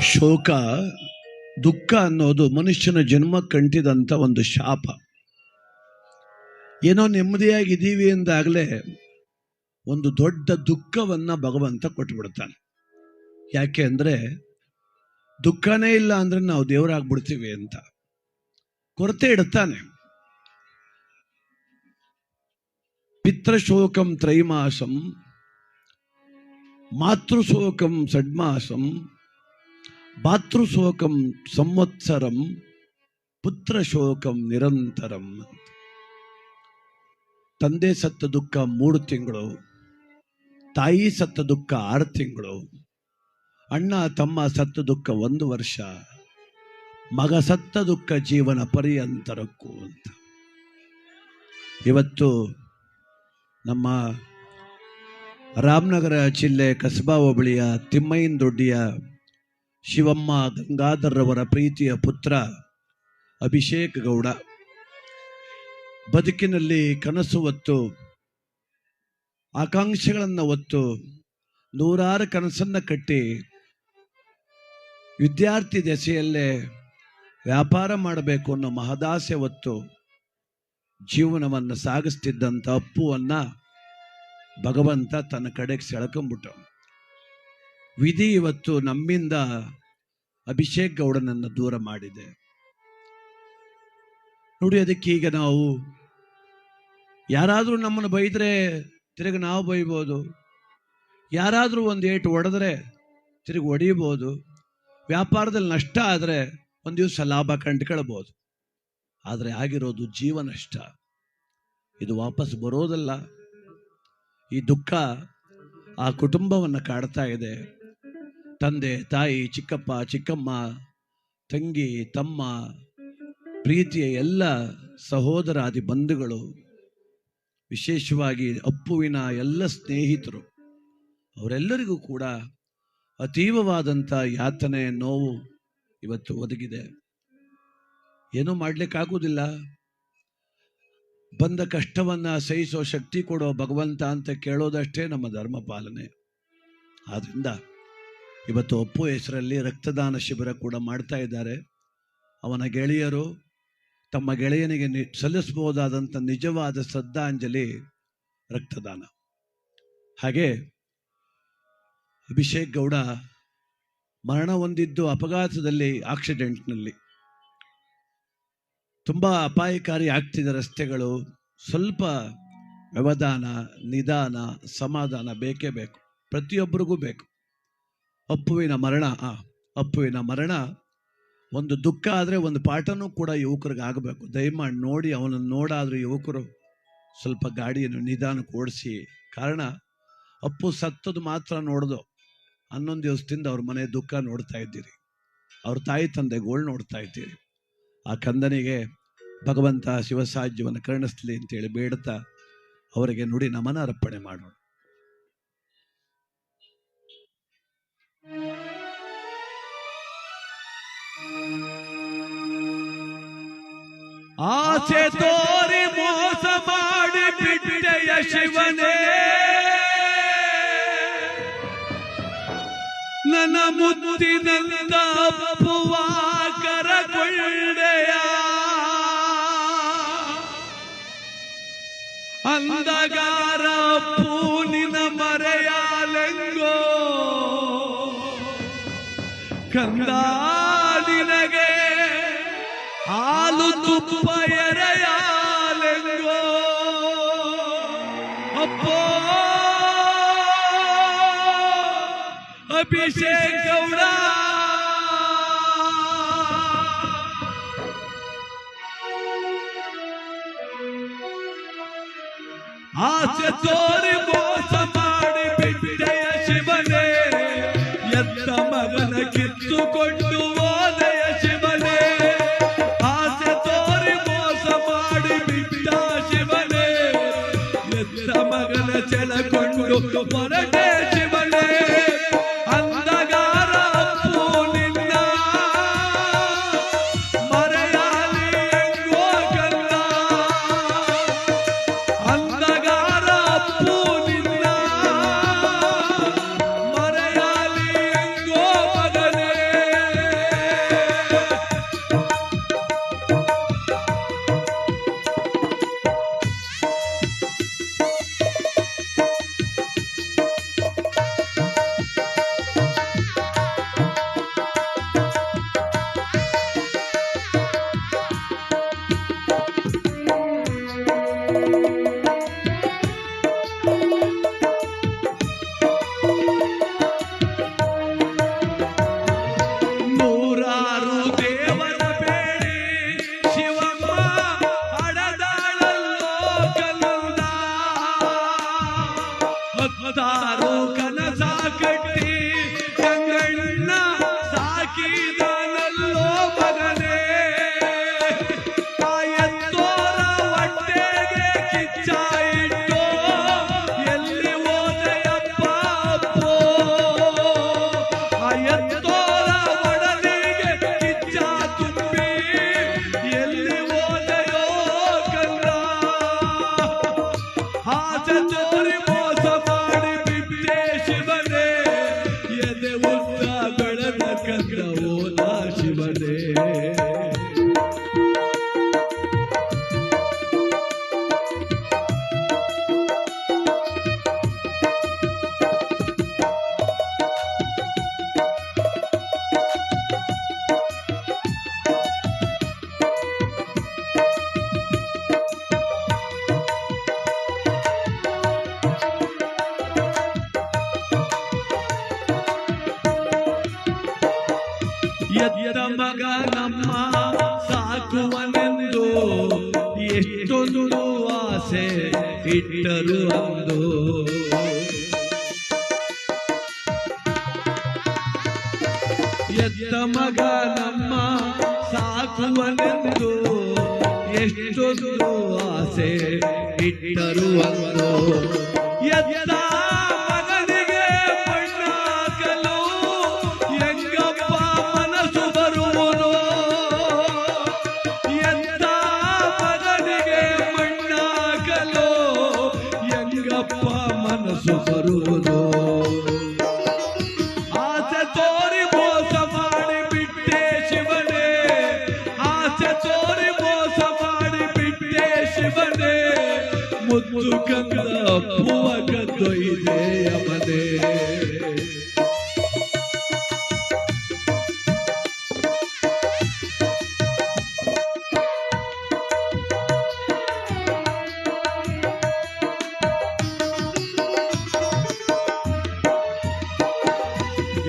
ಶೋಕ, ದುಃಖ ಅನ್ನೋದು ಮನುಷ್ಯನ ಜನ್ಮ ಕಂಟಿದಂಥ ಒಂದು ಶಾಪ. ಏನೋ ನೆಮ್ಮದಿಯಾಗಿದ್ದೀವಿ ಎಂದಾಗಲೇ ಒಂದು ದೊಡ್ಡ ದುಃಖವನ್ನ ಭಗವಂತ ಕೊಟ್ಬಿಡ್ತಾನೆ. ಯಾಕೆ ಅಂದ್ರೆ ದುಃಖನೇ ಇಲ್ಲ ಅಂದ್ರೆ ನಾವು ದೇವರಾಗ್ಬಿಡ್ತೀವಿ ಅಂತ. ಕೊರತೆ ಇಡ್ತಾನೆ. ಪಿತೃಶೋಕಂ ತ್ರೈಮಾಸಂ, ಮಾತೃಶೋಕಂ ಷಡ್ಮಾಸಂ ಭಾತೃಶೋಕಂ ಸಂವತ್ಸರಂ ಪುತ್ರ ಶೋಕಂ ನಿರಂತರಂ. ತಂದೆ ಸತ್ತ ದುಃಖ ಮೂರು ತಿಂಗಳು, ತಾಯಿ ಸತ್ತ ದುಃಖ ಆರು ತಿಂಗಳು, ಅಣ್ಣ ತಮ್ಮ ಸತ್ತ ದುಃಖ ಒಂದು ವರ್ಷ, ಮಗ ಸತ್ತ ದುಃಖ ಜೀವನ ಪರ್ಯಂತರಕ್ಕೂ ಅಂತ ಇವತ್ತು ನಮ್ಮ ರಾಮನಗರ ಜಿಲ್ಲೆ ಕಸಬಾ ಹೋಬಳಿಯ ತಿಮ್ಮಯ್ಯನ ದೊಡ್ಡಿಯ ಶಿವಮ್ಮ ಗಂಗಾಧರ್ರವರ ಪ್ರೀತಿಯ ಪುತ್ರ ಅಭಿಷೇಕ್ ಗೌಡ ಬದುಕಿನಲ್ಲಿ ಕನಸು ಹೊತ್ತು, ಆಕಾಂಕ್ಷೆಗಳನ್ನು ಹೊತ್ತು ನೂರಾರು ಕನಸನ್ನ ಕಟ್ಟಿ ವಿದ್ಯಾರ್ಥಿ ದೆಸೆಯಲ್ಲೇ ವ್ಯಾಪಾರ ಮಾಡಬೇಕು ಅನ್ನೋ ಮಹದಾಸೆ ಹೊತ್ತು ಜೀವನವನ್ನು ಸಾಗಿಸ್ತಿದ್ದಂಥ ಅಪ್ಪುವನ್ನ ಭಗವಂತ ತನ್ನ ಕಡೆಗೆ ಸೆಳ್ಕೊಂಬಿಟ್ಟ ವಿಧಿ ಇವತ್ತು ನಮ್ಮಿಂದ ಅಭಿಷೇಕ್ ಗೌಡನನ್ನು ದೂರ ಮಾಡಿದೆ. ನೋಡಿ ಅದಕ್ಕೆ ಈಗ ನಾವು ಯಾರಾದರೂ ನಮ್ಮನ್ನು ಬೈದರೆ ತಿರುಗಿ ನಾವು ಬೈಬೋದು. ಯಾರಾದರೂ ಒಂದು ಏಟು ಹೊಡೆದ್ರೆ ತಿರುಗಿ ಹೊಡಿಬೋದು ವ್ಯಾಪಾರದಲ್ಲಿ ನಷ್ಟ ಆದರೆ ಒಂದು ದಿವಸ ಲಾಭ ಕಂಡುಕೊಳ್ಬೋದು. ಆದರೆ ಆಗಿರೋದು ಜೀವ ನಷ್ಟ. ಇದು ವಾಪಸ್ ಬರೋದಲ್ಲ. ಈ ದುಃಖ ಆ ಕುಟುಂಬವನ್ನು ಕಾಡ್ತಾ ಇದೆ. ತಂದೆ, ತಾಯಿ, ಚಿಕ್ಕಪ್ಪ, ಚಿಕ್ಕಮ್ಮ, ತಂಗಿ, ತಮ್ಮ, ಪ್ರೀತಿಯ ಎಲ್ಲ ಸಹೋದರಾದಿ ಬಂಧುಗಳು, ವಿಶೇಷವಾಗಿ ಅಪ್ಪುವಿನ ಎಲ್ಲ ಸ್ನೇಹಿತರು, ಅವರೆಲ್ಲರಿಗೂ ಕೂಡ ಅತೀವವಾದಂಥ ಯಾತನೆ, ನೋವು ಇವತ್ತು ಒದಗಿದೆ. ಏನೂ ಮಾಡಲಿಕ್ಕಾಗೋದಿಲ್ಲ ಬಂದ ಕಷ್ಟವನ್ನ ಸಹಿಸೋ ಶಕ್ತಿ ಕೊಡೋ ಭಗವಂತ ಅಂತ ಕೇಳೋದಷ್ಟೇ ನಮ್ಮ ಧರ್ಮ ಪಾಲನೆ ಆದ್ರಿಂದ ಇವತ್ತು ಅಪ್ಪು ಹೆಸರಲ್ಲಿ ರಕ್ತದಾನ ಶಿಬಿರ ಕೂಡ ಮಾಡ್ತಾ ಇದ್ದಾರೆ. ಅವನ ಗೆಳೆಯರು ತಮ್ಮ ಗೆಳೆಯನಿಗೆ ನಿ ಸಲ್ಲಿಸಬಹುದಾದಂಥ ನಿಜವಾದ ಶ್ರದ್ಧಾಂಜಲಿ ರಕ್ತದಾನ. ಹಾಗೆ ಅಭಿಷೇಕ್ ಗೌಡ ಮರಣ ಹೊಂದಿದ್ದು ಅಪಘಾತದಲ್ಲಿ ಆಕ್ಸಿಡೆಂಟ್ನಲ್ಲಿ. ತುಂಬ ಅಪಾಯಕಾರಿ ಆಗ್ತಿದೆ ರಸ್ತೆಗಳು. ಸ್ವಲ್ಪ ವ್ಯವಧಾನ, ನಿಧಾನ, ಸಮಾಧಾನ ಬೇಕೇ ಬೇಕು. ಪ್ರತಿಯೊಬ್ಬರಿಗೂ ಬೇಕು. ಅಪ್ಪುವಿನ ಮರಣ ಆ, ಅಪ್ಪುವಿನ ಮರಣ. ಒಂದು ದುಃಖ ಆದರೆ ಒಂದು ಪಾಠನೂ ಕೂಡ ಯುವಕರಿಗೆ ಆಗಬೇಕು. ದಯಮಾಡಿ ನೋಡಿ ಅವನನ್ನು ನೋಡಾದರೂ ಯುವಕರು ಸ್ವಲ್ಪ ಗಾಡಿಯನ್ನು ನಿಧಾನಕ್ಕೆ ಓಡಿಸಿ. ಕಾರಣ ಅಪ್ಪು ಸತ್ತದು ಮಾತ್ರ ನೋಡ್ದು. ಹನ್ನೊಂದು ದಿವಸದಿಂದ ಅವ್ರ ಮನೆ ದುಃಖ ನೋಡ್ತಾ ಇದ್ದೀರಿ. ಅವ್ರ ತಾಯಿ ತಂದೆ ಗೋಳು ನೋಡ್ತಾ ಇದ್ದೀರಿ. ಆ ಕಂದನಿಗೆ ಭಗವಂತ ಶಿವಸಾಜ್ಯವನ್ನು ಕರುಣಿಸ್ಲಿ ಅಂತೇಳಿ ಬೇಡ್ತಾ ಅವರಿಗೆ ನುಡಿ ನಮನ ಅರ್ಪಣೆ ಮಾಡೋಣ. ಆಸೆ ತೋರಿ ಮೋಸ ಮಾಡಿ ಬಿಟ್ಟೆಯ ಶಿವನೇ. ನನ್ನ ಮುತ್ತಿನಂದ ಅಪ್ಪುವ ಕರಕೊಳ್ಳೆಯ ಅಂದಗಾರ ಪೂನಿನ ಮರೆಯಾಲೆಂಗೋ ಕಂದ ಅಪ್ಪೋ ಅಭಿಷೇಕ್ ಗೌಡ ಆಸೆ মারাঠে ಭಕ್ತಾರು ಕನಸ ಕಟ್ಟಿ ಸಾಕಿದ ಸಾಕುವನೆಂದು ಎಷ್ಟೊಂದು ಆಸೆ ಇಟ್ಟರು ಅಂದು. ಎದ್ದ ಮಗ ನಮ್ಮ ಸಾಕುವನೆಂದು ಎಷ್ಟೊಂದು ಆಸೆ ಇಟ್ಟರು ಅಂದು. ಎದ್ದ ಬಿಟ್ಟೆ ಶಿವನೇ ಮುದ್ದು ಕಂದ ಅಪ್ಪುವ ಕದ್ದೊಯ್ದೆ ಯಮನೇ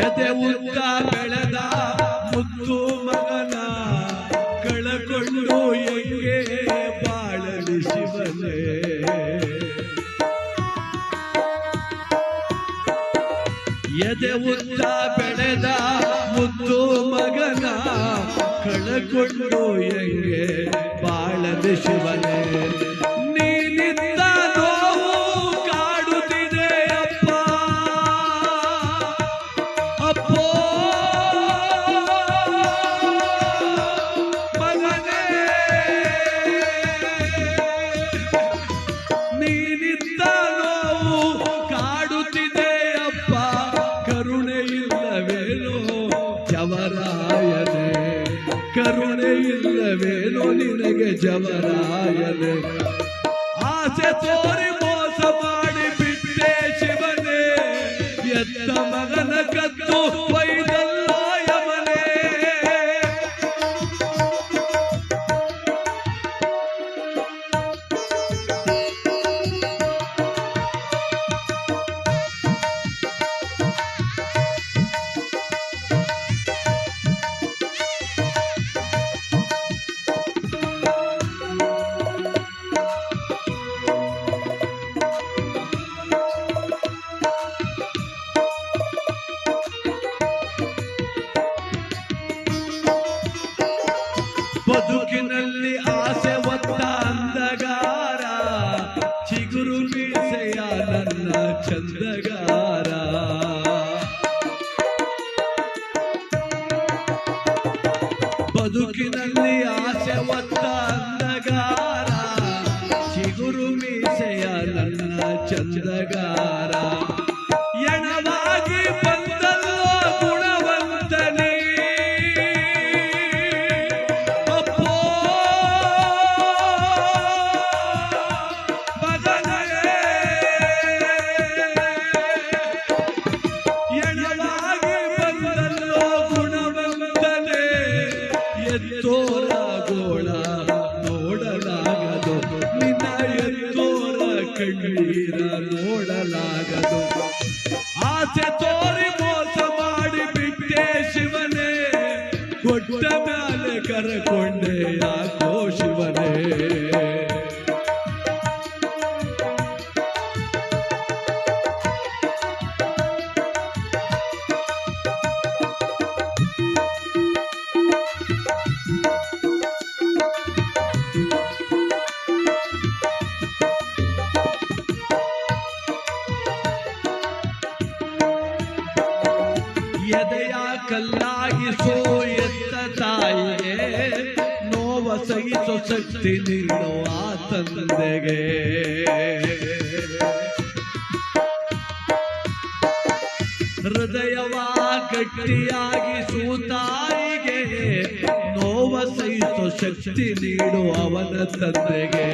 ಎದೆ ಉದ್ದ ಕಳಕೊಂಡು ಹೆಂಗೆ ಬಾಳದ ಶಿವನೇ? ನೀನಿಂದ ನೋವು ಕಾಡುತ್ತಿದೆ ಅಪ್ಪ. ಅಪ್ಪೋ ಮಗನೇ. ನೀನಿದ್ದ ಅಪ್ಪ. ಕರುಣೆ जमरायन ಎದೆಯ ಕಲ್ಲಾಗಿಸೋ ಎತ್ತ ತಾಯಿಗೆ, ನೋವ ಸಹಿಸೋ ಶಕ್ತಿ ನೀಡೋ ಆ ತಂದೆಗೆ. ಹೃದಯವ ಗಟ್ಟಿಯಾಗಿ ಸೂತಾಯಿಗೆ ನೋವ ಸಹಿಸೋ ಶಕ್ತಿ ನೀಡು ಅವನ ತಂದೆಗೆ.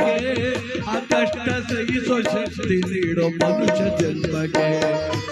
ಜನ್ಮಕ್ಕೆ ಆ ಕಷ್ಟ ಸಹಿಸೋ ಶಕ್ತಿ ನೀಡೋ ಮನುಷ್ಯ ಜನ್ಮಕ್ಕೆ.